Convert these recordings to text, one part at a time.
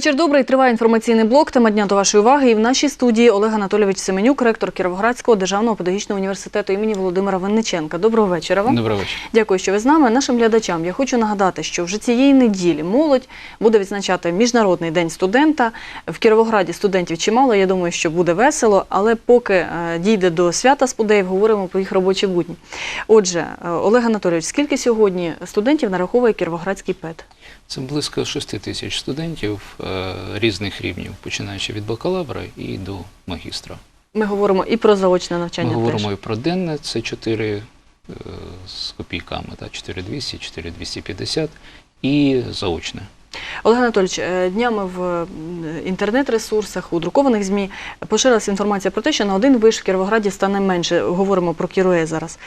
Вечір добрий. Триває інформаційний блок. Тема дня до вашої уваги. І в нашій студії Олег Анатолійович Семенюк, ректор Кіровоградського державного педагогічного університету імені Володимира Винниченка. Доброго вечора вам. Добрий вечір. Дякую, що ви з нами. Нашим глядачам я хочу нагадати, що вже цієї неділі молодь буде відзначати Міжнародний день студента. В Кіровограді студентів чимало. Я думаю, що буде весело, але поки е, дійде до свята спудеїв, говоримо про їх робочі будні. Отже, е, Олег Анатолійович, скільки сьогодні студентів нараховує Кіровоградський ПЕД? Це близько 6 тисяч студентів е, різних рівнів, починаючи від бакалавра і до магістра. Ми говоримо і про заочне навчання. Ми говоримо теж. і про денне, це 4 е, з копійками, 4200, 4250 і заочне. Олег Анатольович, е, днями в інтернет-ресурсах, у друкованих ЗМІ поширилася інформація про те, що на один виш в Кіровограді стане менше. Говоримо про Кірує зараз.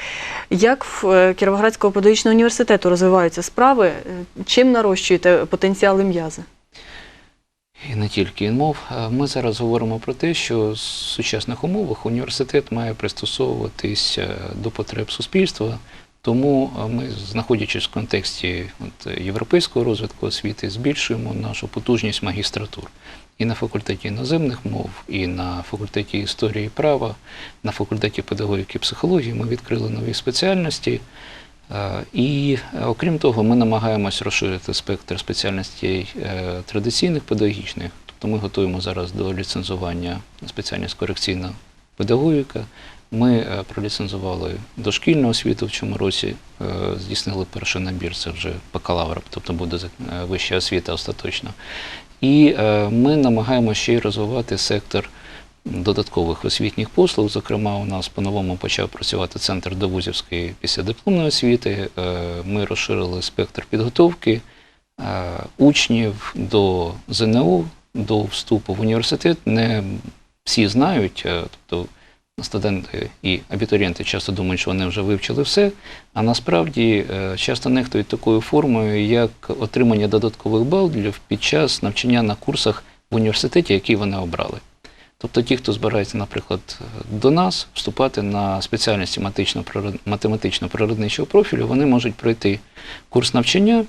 Як в е, Кіровоградського педагогічного університету розвиваються справи? Е, Чим нарощуєте потенціали м'язи? І не тільки мов. Ми зараз говоримо про те, що в сучасних умовах університет має пристосовуватись е, до потреб суспільства. Тому е, ми, знаходячись в контексті от, європейського розвитку освіти, збільшуємо нашу потужність магістратур. І на факультеті іноземних мов, і на факультеті історії права, на факультеті педагогіки і психології ми відкрили нові спеціальності. Е, І е, окрім того, ми намагаємось розширити спектр спеціальностей е, традиційних педагогічних. Тобто ми готуємо зараз до ліцензування спеціальність корекційна педагогіка. Ми проліцензували дошкільну освіту в цьому році, здійснили перший набір, це вже бакалавр, тобто буде вища освіта остаточно. І ми намагаємося ще й розвивати сектор додаткових освітніх послуг. Зокрема, у нас по-новому почав працювати центр довузівської післядипломної освіти. Е, Ми розширили спектр підготовки е, учнів до ЗНО, до вступу в університет. Не всі знають, е, тобто студенти і абітурієнти часто думають, що вони вже вивчили все, а насправді часто нехтують такою формою, як отримання додаткових балів під час навчання на курсах в університеті, який вони обрали. Тобто ті, хто збирається, наприклад, до нас вступати на спеціальність математично-природ- математично-природничого профілю, вони можуть пройти курс навчання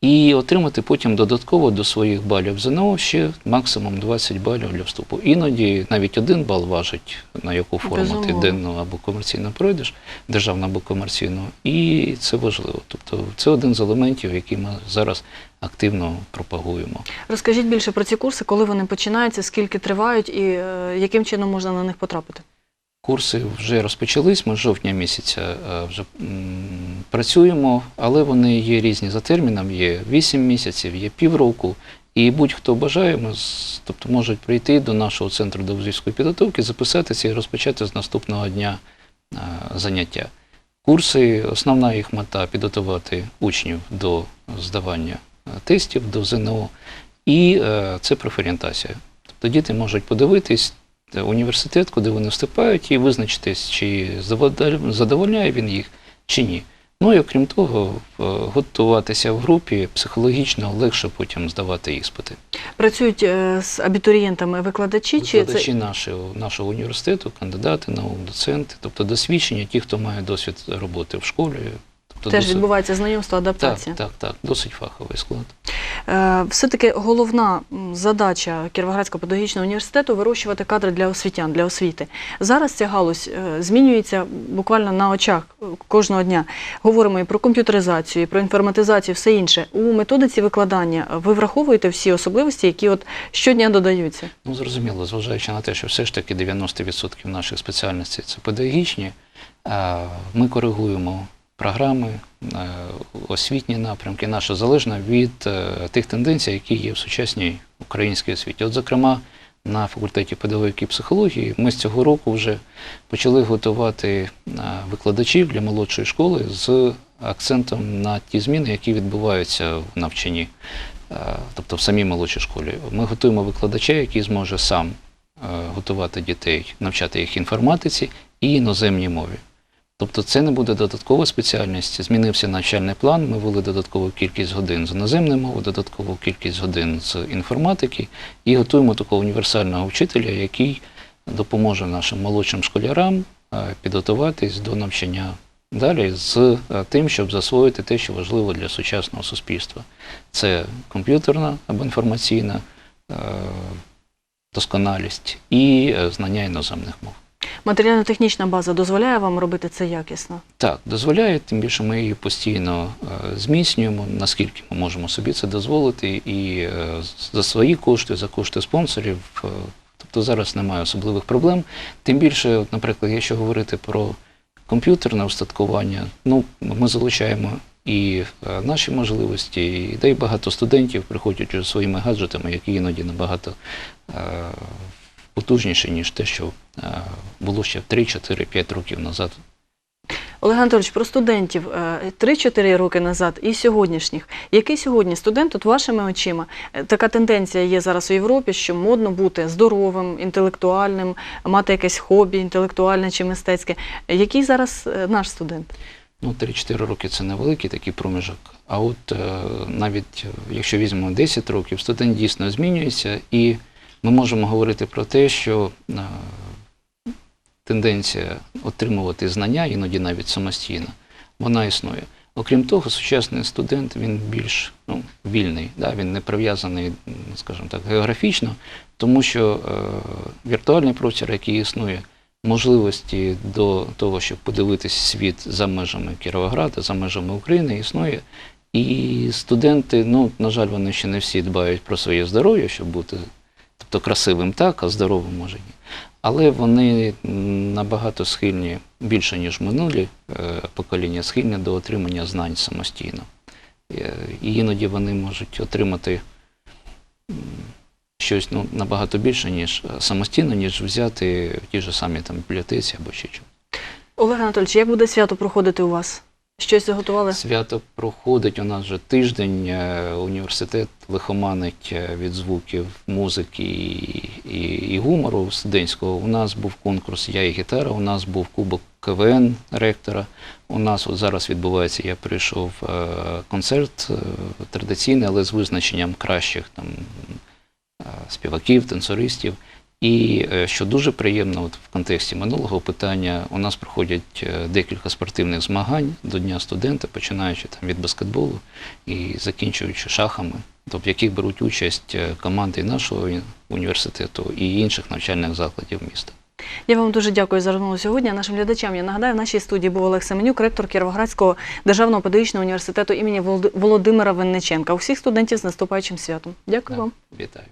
і отримати потім додатково до своїх балів ЗНО ще максимум 20 балів для вступу. Іноді навіть один бал важить, на яку форму ти денну або комерційно пройдеш, державну або комерційну, і це важливо. Тобто це один з елементів, які ми зараз активно пропагуємо. Розкажіть більше про ці курси, коли вони починаються, скільки тривають і е, яким чином можна на них потрапити? Курси вже розпочались. Ми жовтня місяця е, вже працюємо, але вони є різні за терміном. Є 8 місяців, є півроку. І будь-хто бажає, ми тобто можуть прийти до нашого центру довзівської підготовки, записатися і розпочати з наступного дня заняття. Курси, основна їх мета підготувати учнів до здавання тестів, до ЗНО, і е, це профорієнтація. Тобто діти можуть подивитись е, університет, куди вони вступають, і визначитись, чи задоволь- задовольняє він їх, чи ні. Ну і окрім того, готуватися в групі психологічно легше потім здавати іспити. Працюють е, з абітурієнтами викладачі, чи Викладачі це нашого, нашого університету, кандидати наук, доценти, тобто досвідчення, ті, хто має досвід роботи в школі. Тобто теж досить- відбувається знайомство, адаптація. так, так, так, досить фаховий склад. Е, Все-таки головна задача Кіровоградського педагогічного університету вирощувати кадри для освітян, для освіти. Зараз ця галузь е, змінюється буквально на очах е, кожного дня. Говоримо і про комп'ютеризацію, і про інформатизацію, все інше. У методиці викладання ви враховуєте всі особливості, які от щодня додаються. Ну, зрозуміло, зважаючи на те, що все ж таки 90% наших спеціальностей це педагогічні, ми коригуємо програми, е, освітні напрямки, наше залежно від е, тих тенденцій, які є в сучасній українській освіті. От, зокрема, на факультеті педагогіки і психології. Ми з цього року вже почали готувати е, викладачів для молодшої школи з акцентом на ті зміни, які відбуваються в навчанні, тобто в самій молодшій школі. Ми готуємо викладача, який зможе сам готувати дітей, навчати їх інформатиці і іноземній мові. Тобто це не буде додаткова спеціальність. Змінився навчальний план. Ми ввели додаткову кількість годин з іноземної мови, додаткову кількість годин з інформатики і готуємо такого універсального вчителя, який допоможе нашим молодшим школярам е, підготуватись до навчання далі з е, тим, щоб засвоїти те, що важливо для сучасного суспільства. Це комп'ютерна або інформаційна е, досконалість і знання іноземних мов. Матеріально-технічна база дозволяє вам робити це якісно? Так, дозволяє, тим більше ми її постійно е, зміцнюємо, наскільки ми можемо собі це дозволити, і е, за свої кошти, за кошти спонсорів. е, Тобто зараз немає особливих проблем. Тим більше, наприклад, якщо говорити про комп'ютерне устаткування, ну, ми залучаємо і наші можливості, і де й багато студентів приходять уже своїми гаджетами, які іноді набагато е, потужніші, ніж те, що е, було ще 3, 4, 5 років назад Олег Анатольович, про студентів е, 3-4 роки назад і сьогоднішніх. Який сьогодні студент, от вашими очима, е, така тенденція є зараз у Європі, що модно бути здоровим, інтелектуальним, мати якесь хобі, інтелектуальне чи мистецьке. Який зараз е, наш студент? Ну, 3-4 роки це невеликий такий проміжок. А от е, навіть е, якщо візьмемо 10 років, студент дійсно змінюється, і ми можемо говорити про те, що е, тенденція отримувати знання, іноді навіть самостійно, вона існує. Окрім того, сучасний студент він більш ну, вільний, да? він не прив'язаний, скажімо так, географічно, тому що е, віртуальний простір, який існує, можливості до того, щоб подивитись світ за межами Кіровограда, за межами України, існує. І студенти, ну, на жаль, вони ще не всі дбають про своє здоров'я, щоб бути тобто красивим так, а здоровим може ні. Але вони набагато схильні, більше ніж минулі е, покоління, схильні до отримання знань самостійно. Е, І іноді вони можуть отримати щось ну, набагато більше, ніж е, самостійно, ніж взяти ті ж самі там бібліотеці або ще чого. Олег Анатольович, як буде свято проходити у вас? Щось заготували? Свято проходить у нас вже тиждень. е, Університет лихоманить е, від звуків музики і, і, і гумору студентського. У нас був конкурс Я і гітара, у нас був кубок КВН ректора. У нас от зараз відбувається, я прийшов е, концерт традиційний, але з визначенням кращих там співаків, танцористів. І е, що дуже приємно, от в контексті минулого питання, у нас проходять е, декілька спортивних змагань до Дня студента, починаючи там від баскетболу і закінчуючи шахами, тобто в яких беруть участь е, команди нашого університету і інших навчальних закладів міста. Я вам дуже дякую за розмову сьогодні. Нашим глядачам я нагадаю, в нашій студії був Олег Семенюк, ректор Кіровоградського державного педагогічного університету імені Володи- Володимира Винниченка. Усіх студентів з наступаючим святом. Дякую Да, вам. Вітаю.